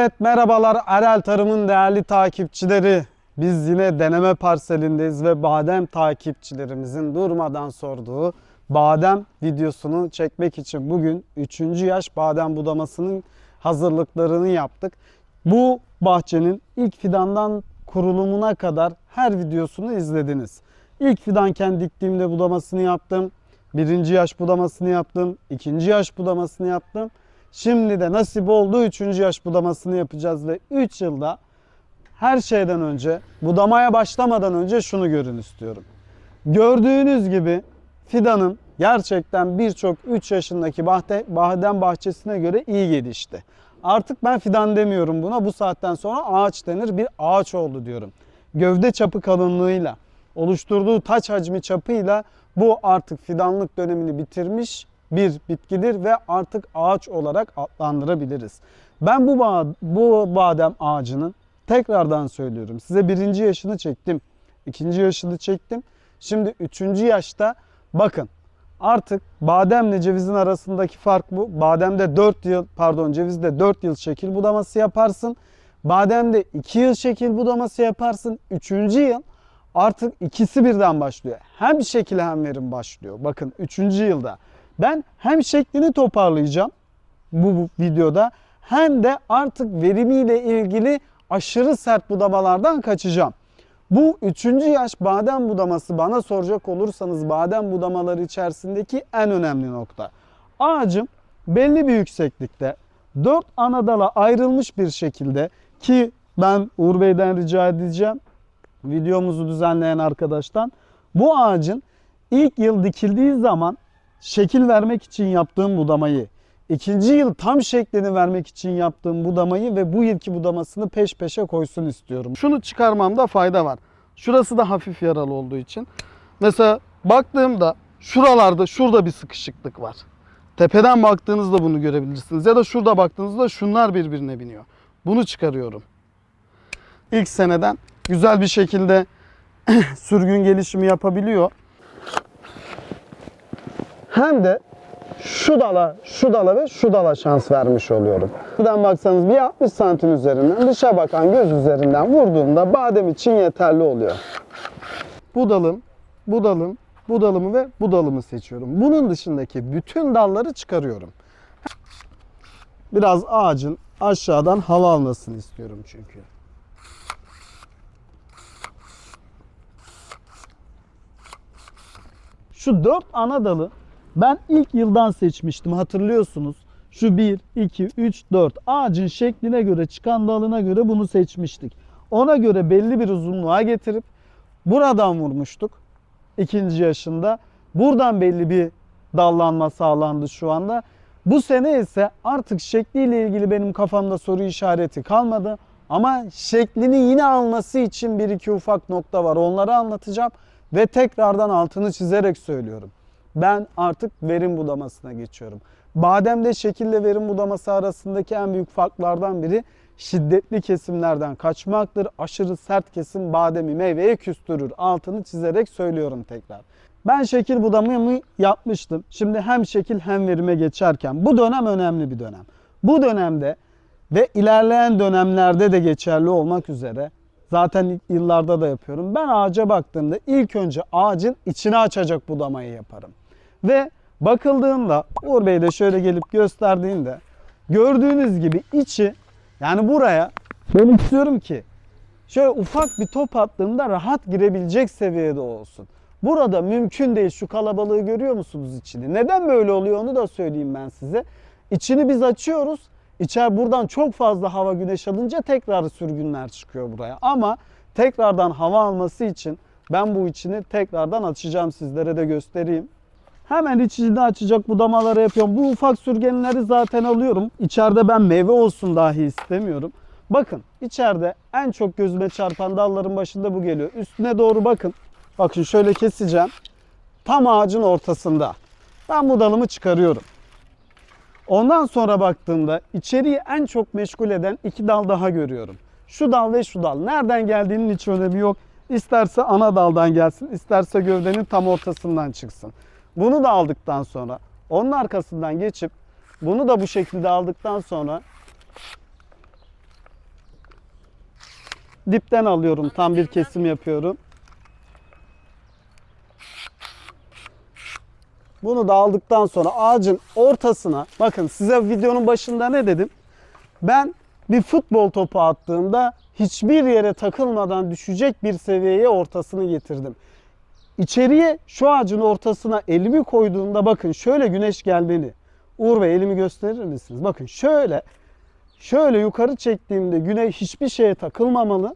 Evet merhabalar Arel Tarım'ın değerli takipçileri. Biz yine deneme parselindeyiz ve badem takipçilerimizin durmadan sorduğu badem videosunu çekmek için bugün 3. yaş badem budamasının hazırlıklarını yaptık. Bu bahçenin ilk fidandan kurulumuna kadar her videosunu izlediniz. İlk fidanken diktiğimde budamasını yaptım. Birinci yaş budamasını yaptım. ikinci yaş budamasını yaptım. Şimdi de nasip oldu 3. yaş budamasını yapacağız ve 3 yılda her şeyden önce budamaya başlamadan önce şunu görün istiyorum. Gördüğünüz gibi fidanım gerçekten birçok 3 yaşındaki bahte, badem bahçesine göre iyi gelişti. Artık ben fidan demiyorum buna. Bu saatten sonra ağaç denir. Bir ağaç oldu diyorum. Gövde çapı kalınlığıyla, oluşturduğu taç hacmi çapıyla bu artık fidanlık dönemini bitirmiş bir bitkidir ve artık ağaç olarak adlandırabiliriz. Ben bu bu badem ağacının tekrardan söylüyorum. Size birinci yaşını çektim. ikinci yaşını çektim. Şimdi üçüncü yaşta bakın artık bademle cevizin arasındaki fark bu. Bademde 4 yıl pardon cevizde 4 yıl şekil budaması yaparsın. Bademde 2 yıl şekil budaması yaparsın. Üçüncü yıl artık ikisi birden başlıyor. Hem şekil hem verim başlıyor. Bakın üçüncü yılda. Ben hem şeklini toparlayacağım bu, videoda hem de artık verimiyle ilgili aşırı sert budamalardan kaçacağım. Bu üçüncü yaş badem budaması bana soracak olursanız badem budamaları içerisindeki en önemli nokta. Ağacım belli bir yükseklikte dört ana dala ayrılmış bir şekilde ki ben Uğur Bey'den rica edeceğim videomuzu düzenleyen arkadaştan bu ağacın ilk yıl dikildiği zaman şekil vermek için yaptığım budamayı, ikinci yıl tam şeklini vermek için yaptığım budamayı ve bu yılki budamasını peş peşe koysun istiyorum. Şunu çıkarmamda fayda var. Şurası da hafif yaralı olduğu için. Mesela baktığımda şuralarda şurada bir sıkışıklık var. Tepeden baktığınızda bunu görebilirsiniz. Ya da şurada baktığınızda şunlar birbirine biniyor. Bunu çıkarıyorum. İlk seneden güzel bir şekilde sürgün gelişimi yapabiliyor. Hem de şu dala, şu dala ve şu dala şans vermiş oluyorum. Buradan baksanız bir 60 santim üzerinden dışa bakan göz üzerinden vurduğumda badem için yeterli oluyor. Bu dalım, bu dalım, bu dalımı ve bu dalımı seçiyorum. Bunun dışındaki bütün dalları çıkarıyorum. Biraz ağacın aşağıdan hava almasını istiyorum çünkü. Şu dört ana dalı ben ilk yıldan seçmiştim hatırlıyorsunuz. Şu 1, 2, 3, 4 ağacın şekline göre çıkan dalına göre bunu seçmiştik. Ona göre belli bir uzunluğa getirip buradan vurmuştuk ikinci yaşında. Buradan belli bir dallanma sağlandı şu anda. Bu sene ise artık şekliyle ilgili benim kafamda soru işareti kalmadı. Ama şeklini yine alması için bir iki ufak nokta var. Onları anlatacağım ve tekrardan altını çizerek söylüyorum. Ben artık verim budamasına geçiyorum. Bademde şekille verim budaması arasındaki en büyük farklardan biri şiddetli kesimlerden kaçmaktır. Aşırı sert kesim bademi meyveye küstürür. Altını çizerek söylüyorum tekrar. Ben şekil budamamı yapmıştım. Şimdi hem şekil hem verime geçerken bu dönem önemli bir dönem. Bu dönemde ve ilerleyen dönemlerde de geçerli olmak üzere zaten yıllarda da yapıyorum. Ben ağaca baktığımda ilk önce ağacın içine açacak budamayı yaparım. Ve bakıldığında Uğur Bey de şöyle gelip gösterdiğinde gördüğünüz gibi içi yani buraya ben istiyorum ki şöyle ufak bir top attığımda rahat girebilecek seviyede olsun. Burada mümkün değil şu kalabalığı görüyor musunuz içini? Neden böyle oluyor onu da söyleyeyim ben size. İçini biz açıyoruz. İçer buradan çok fazla hava güneş alınca tekrar sürgünler çıkıyor buraya. Ama tekrardan hava alması için ben bu içini tekrardan açacağım sizlere de göstereyim. Hemen içini açacak budamaları yapıyorum. Bu ufak sürgenleri zaten alıyorum. İçeride ben meyve olsun dahi istemiyorum. Bakın içeride en çok gözüme çarpan dalların başında bu geliyor. Üstüne doğru bakın. Bakın şöyle keseceğim. Tam ağacın ortasında. Ben bu dalımı çıkarıyorum. Ondan sonra baktığımda içeriği en çok meşgul eden iki dal daha görüyorum. Şu dal ve şu dal. Nereden geldiğinin hiç önemi yok. İsterse ana daldan gelsin, isterse gövdenin tam ortasından çıksın. Bunu da aldıktan sonra onun arkasından geçip bunu da bu şekilde aldıktan sonra dipten alıyorum. Tam bir kesim yapıyorum. Bunu da aldıktan sonra ağacın ortasına bakın size videonun başında ne dedim? Ben bir futbol topu attığımda hiçbir yere takılmadan düşecek bir seviyeye ortasını getirdim. İçeriye şu ağacın ortasına elimi koyduğumda bakın şöyle güneş gelmeli. Uğur Bey elimi gösterir misiniz? Bakın şöyle şöyle yukarı çektiğimde güneş hiçbir şeye takılmamalı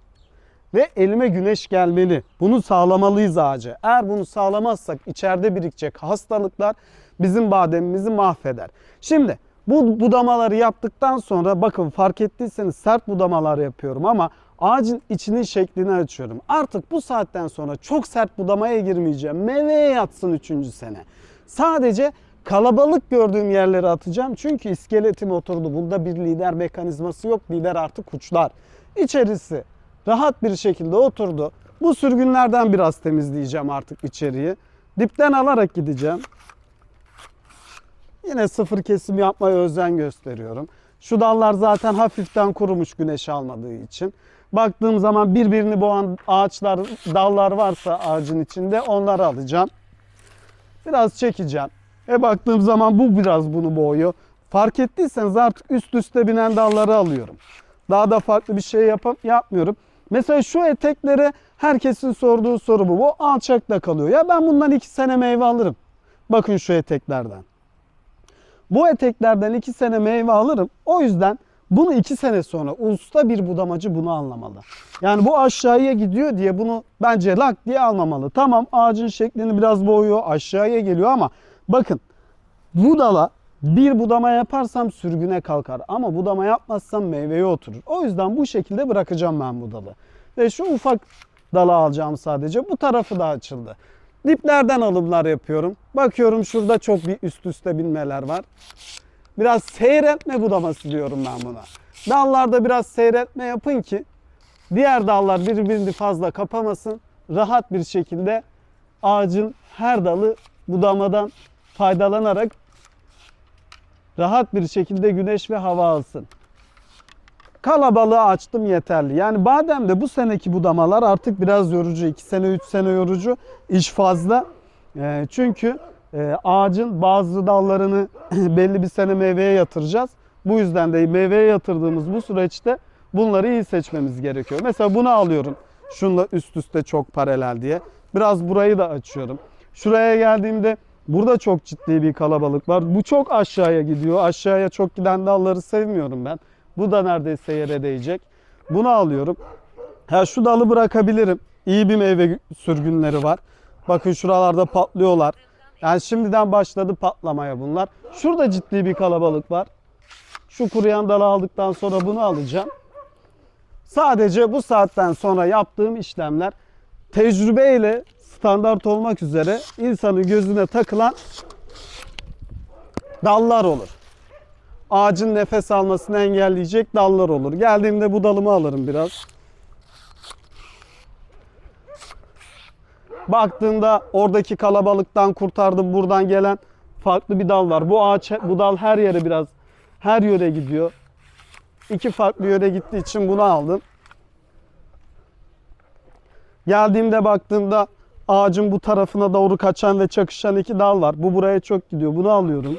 ve elime güneş gelmeli. Bunu sağlamalıyız ağaca. Eğer bunu sağlamazsak içeride birikecek hastalıklar bizim bademimizi mahveder. Şimdi bu budamaları yaptıktan sonra bakın fark ettiyseniz sert budamalar yapıyorum ama ağacın içinin şeklini açıyorum. Artık bu saatten sonra çok sert budamaya girmeyeceğim. Meyveye yatsın 3. sene. Sadece kalabalık gördüğüm yerlere atacağım. Çünkü iskeletim oturdu. Bunda bir lider mekanizması yok. Lider artık uçlar. İçerisi rahat bir şekilde oturdu. Bu sürgünlerden biraz temizleyeceğim artık içeriği. Dipten alarak gideceğim. Yine sıfır kesim yapmaya özen gösteriyorum. Şu dallar zaten hafiften kurumuş güneş almadığı için. Baktığım zaman birbirini boğan ağaçlar, dallar varsa ağacın içinde onları alacağım. Biraz çekeceğim. E baktığım zaman bu biraz bunu boğuyor. Fark ettiyseniz artık üst üste binen dalları alıyorum. Daha da farklı bir şey yapıp yapmıyorum. Mesela şu eteklere herkesin sorduğu soru bu. Bu alçakta kalıyor. Ya ben bundan iki sene meyve alırım. Bakın şu eteklerden. Bu eteklerden iki sene meyve alırım. O yüzden bunu iki sene sonra usta bir budamacı bunu anlamalı. Yani bu aşağıya gidiyor diye bunu bence lak diye almamalı. Tamam ağacın şeklini biraz boğuyor aşağıya geliyor ama bakın bu dala bir budama yaparsam sürgüne kalkar ama budama yapmazsam meyveye oturur. O yüzden bu şekilde bırakacağım ben bu dalı. Ve şu ufak dalı alacağım sadece. Bu tarafı da açıldı. Diplerden alımlar yapıyorum. Bakıyorum şurada çok bir üst üste binmeler var. Biraz seyretme budaması diyorum ben buna. Dallarda biraz seyretme yapın ki diğer dallar birbirini fazla kapamasın. Rahat bir şekilde ağacın her dalı budamadan faydalanarak rahat bir şekilde güneş ve hava alsın. Kalabalığı açtım yeterli. Yani bademde bu seneki budamalar artık biraz yorucu. 2 sene 3 sene yorucu. İş fazla. Ee, çünkü e, ağacın bazı dallarını belli bir sene meyveye yatıracağız. Bu yüzden de meyveye yatırdığımız bu süreçte bunları iyi seçmemiz gerekiyor. Mesela bunu alıyorum. Şunla üst üste çok paralel diye. Biraz burayı da açıyorum. Şuraya geldiğimde burada çok ciddi bir kalabalık var. Bu çok aşağıya gidiyor. Aşağıya çok giden dalları sevmiyorum ben. Bu da neredeyse yere değecek. Bunu alıyorum. Ha şu dalı bırakabilirim. İyi bir meyve sürgünleri var. Bakın şuralarda patlıyorlar. Yani şimdiden başladı patlamaya bunlar. Şurada ciddi bir kalabalık var. Şu kuruyan dalı aldıktan sonra bunu alacağım. Sadece bu saatten sonra yaptığım işlemler tecrübeyle standart olmak üzere insanın gözüne takılan dallar olur. Ağacın nefes almasını engelleyecek dallar olur. Geldiğimde bu dalımı alırım biraz. Baktığında oradaki kalabalıktan kurtardım. Buradan gelen farklı bir dal var. Bu ağaç, bu dal her yere biraz her yöre gidiyor. İki farklı yöre gittiği için bunu aldım. Geldiğimde baktığımda ağacın bu tarafına doğru kaçan ve çakışan iki dal var. Bu buraya çok gidiyor. Bunu alıyorum.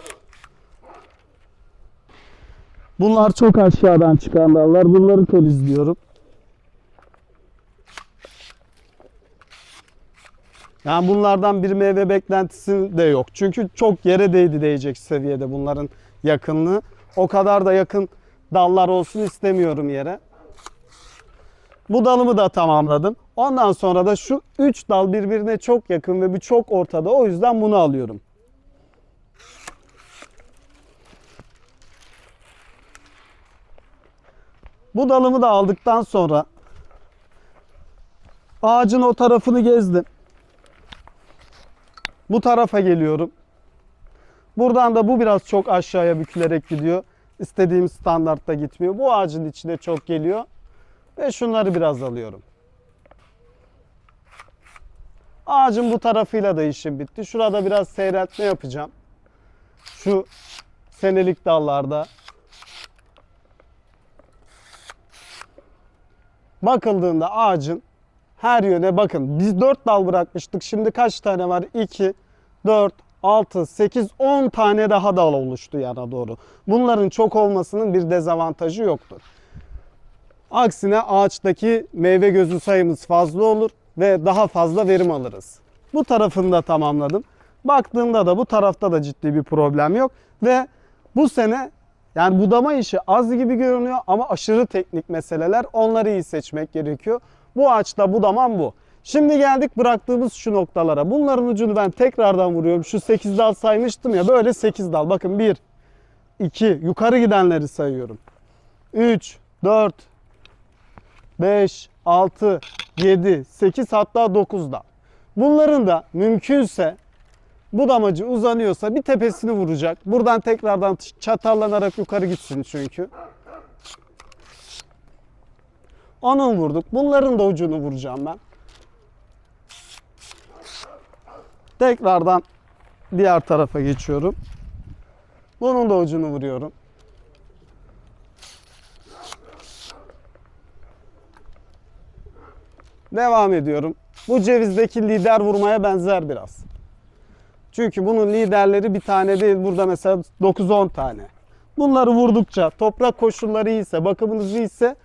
Bunlar çok aşağıdan çıkan dallar. Bunları temizliyorum. Yani bunlardan bir meyve beklentisi de yok. Çünkü çok yere değdi değecek seviyede bunların yakınlığı. O kadar da yakın dallar olsun istemiyorum yere. Bu dalımı da tamamladım. Ondan sonra da şu 3 dal birbirine çok yakın ve bir çok ortada. O yüzden bunu alıyorum. Bu dalımı da aldıktan sonra ağacın o tarafını gezdim. Bu tarafa geliyorum. Buradan da bu biraz çok aşağıya bükülerek gidiyor. İstediğim standartta gitmiyor. Bu ağacın içine çok geliyor. Ve şunları biraz alıyorum. Ağacın bu tarafıyla da işim bitti. Şurada biraz seyreltme yapacağım. Şu senelik dallarda. bakıldığında ağacın her yöne bakın. Biz 4 dal bırakmıştık. Şimdi kaç tane var? 2, 4, 6, 8, 10 tane daha dal oluştu yana doğru. Bunların çok olmasının bir dezavantajı yoktur. Aksine ağaçtaki meyve gözü sayımız fazla olur ve daha fazla verim alırız. Bu tarafını da tamamladım. Baktığımda da bu tarafta da ciddi bir problem yok ve bu sene yani budama işi az gibi görünüyor ama aşırı teknik meseleler. Onları iyi seçmek gerekiyor. Bu ağaçta budamam bu. Şimdi geldik bıraktığımız şu noktalara. Bunların ucunu ben tekrardan vuruyorum. Şu 8 dal saymıştım ya böyle 8 dal. Bakın 1, 2, yukarı gidenleri sayıyorum. 3, 4, 5, 6, 7, 8 hatta 9 dal. Bunların da mümkünse budamacı uzanıyorsa bir tepesini vuracak. Buradan tekrardan çatallanarak yukarı gitsin çünkü. Onun vurduk. Bunların da ucunu vuracağım ben. Tekrardan diğer tarafa geçiyorum. Bunun da ucunu vuruyorum. Devam ediyorum. Bu cevizdeki lider vurmaya benzer biraz. Çünkü bunun liderleri bir tane değil. Burada mesela 9-10 tane. Bunları vurdukça toprak koşulları iyiyse, bakımınız iyiyse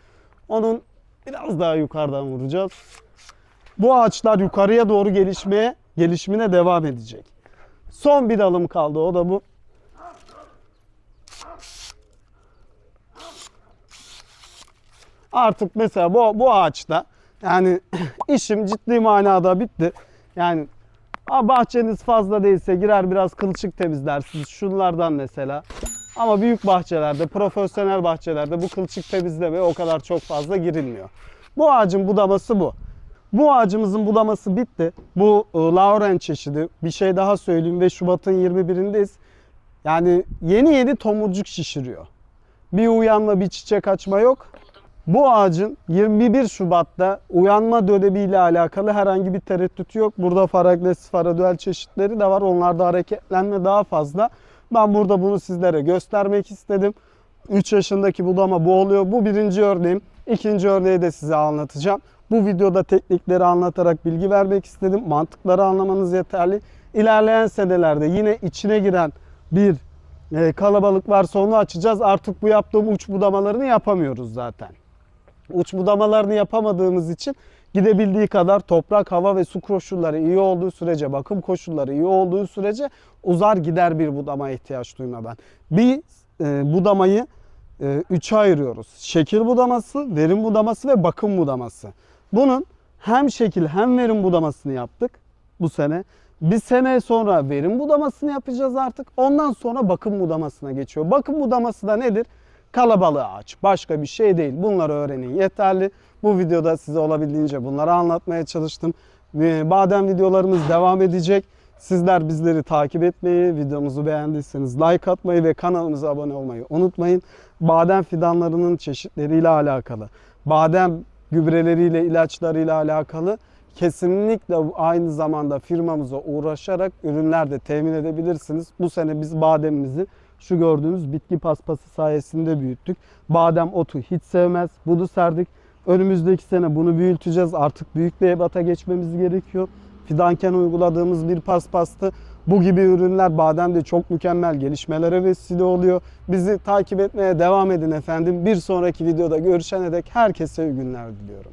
onun biraz daha yukarıdan vuracağız. Bu ağaçlar yukarıya doğru gelişmeye, gelişimine devam edecek. Son bir dalım kaldı o da bu. Artık mesela bu, bu ağaçta yani işim ciddi manada bitti. Yani bahçeniz fazla değilse girer biraz kılçık temizlersiniz. Şunlardan mesela. Ama büyük bahçelerde, profesyonel bahçelerde bu kılçık temizleme o kadar çok fazla girilmiyor. Bu ağacın budaması bu. Bu ağacımızın budaması bitti. Bu e, Lauren çeşidi. Bir şey daha söyleyeyim ve Şubat'ın 21'indeyiz. Yani yeni yeni tomurcuk şişiriyor. Bir uyanma, bir çiçek açma yok. Bu ağacın 21 Şubat'ta uyanma dönemiyle alakalı herhangi bir tereddüt yok. Burada Faragles, Faradüel çeşitleri de var. Onlarda hareketlenme daha fazla. Ben burada bunu sizlere göstermek istedim. 3 yaşındaki budama bu oluyor. Bu birinci örneğim. İkinci örneği de size anlatacağım. Bu videoda teknikleri anlatarak bilgi vermek istedim. Mantıkları anlamanız yeterli. İlerleyen senelerde yine içine giren bir e, kalabalık varsa onu açacağız. Artık bu yaptığım uç budamalarını yapamıyoruz zaten. Uç budamalarını yapamadığımız için gidebildiği kadar toprak, hava ve su koşulları iyi olduğu sürece, bakım koşulları iyi olduğu sürece uzar gider bir budama ihtiyaç duymadan. Bir e, budamayı e, üçe ayırıyoruz. Şekil budaması, verim budaması ve bakım budaması. Bunun hem şekil hem verim budamasını yaptık bu sene. Bir sene sonra verim budamasını yapacağız artık. Ondan sonra bakım budamasına geçiyor. Bakım budaması da nedir? Kalabalığı aç. Başka bir şey değil. Bunları öğrenin yeterli. Bu videoda size olabildiğince bunları anlatmaya çalıştım. Badem videolarımız devam edecek. Sizler bizleri takip etmeyi, videomuzu beğendiyseniz like atmayı ve kanalımıza abone olmayı unutmayın. Badem fidanlarının çeşitleriyle alakalı, badem gübreleriyle, ilaçlarıyla alakalı kesinlikle aynı zamanda firmamıza uğraşarak ürünler de temin edebilirsiniz. Bu sene biz bademimizi şu gördüğünüz bitki paspası sayesinde büyüttük. Badem otu hiç sevmez. Bunu serdik. Önümüzdeki sene bunu büyüteceğiz. Artık büyük bir ebata geçmemiz gerekiyor. Fidanken uyguladığımız bir paspastı. Bu gibi ürünler bademde çok mükemmel gelişmelere vesile oluyor. Bizi takip etmeye devam edin efendim. Bir sonraki videoda görüşene dek herkese iyi günler diliyorum.